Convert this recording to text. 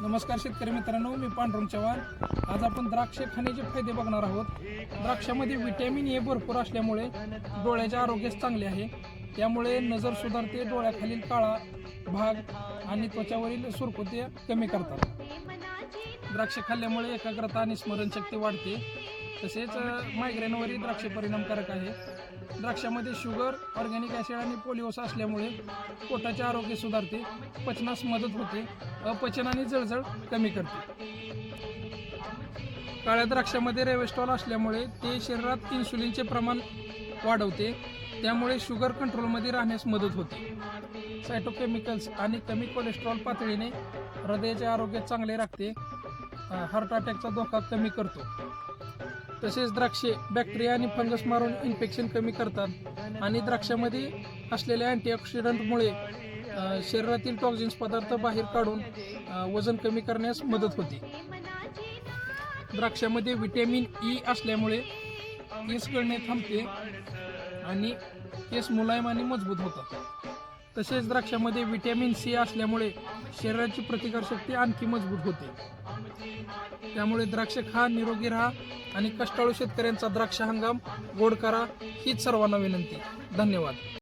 नमस्कार शेतकरी मित्रांनो मी पांडुरंग चव्हाण. आज आपण द्राक्ष खाण्याचे फायदे बघणार आहोत. द्राक्षामध्ये व्हिटॅमिन ए भरपूर असल्यामुळे डोळ्याचे आरोग्य चांगले आहे. त्यामुळे नजर सुधारते डोळ्याखालील काळा भाग आणि त्वचावरील सुरकुते कमी करतात. द्राक्ष खाल्ल्यामुळे एकाग्रता आणि स्मरणशक्ती वाढते. तसेच मायग्रेनवरही द्राक्ष परिणामकारक आहे. द्राक्षामध्ये शुगर ऑर्गॅनिक ॲसिड आणि पोलिओस असल्यामुळे पोटाचे आरोग्य सुधारते पचनास मदत होते अपचन आणि जळजळ कमी करते. काळ्या द्राक्षामध्ये रेवेस्टॉल असल्यामुळे ते शरीरात इन्सुलिनचे प्रमाण वाढवते त्यामुळे शुगर कंट्रोलमध्ये राहण्यास मदत होते. सायटोकेमिकल्स आणि कमी कोलेस्ट्रॉल पातळीने हृदयाचे आरोग्य चांगले राखते हार्ट अटॅकचा धोका कमी करतो. तसेच द्राक्षे बॅक्टेरिया आणि फंगस मारून इन्फेक्शन कमी करतात. आणि द्राक्षामध्ये असलेल्या अँटीऑक्सिडंटमुळे शरीरातील टॉक्झिन्स पदार्थ बाहेर काढून वजन कमी करण्यास मदत होते. द्राक्षामध्ये व्हिटॅमिन ई e असल्यामुळे केस गळणे थांबते आणि केस मुलायम आणि मजबूत होतात. तसेच द्राक्षामध्ये व्हिटॅमिन सी असल्यामुळे शरीराची प्रतिकारशक्ती आणखी मजबूत होते. त्यामुळे द्राक्ष खा निरोगी राहा आणि कष्टाळू शेतकऱ्यांचा द्राक्ष हंगाम गोड करा हीच सर्वांना विनंती. धन्यवाद.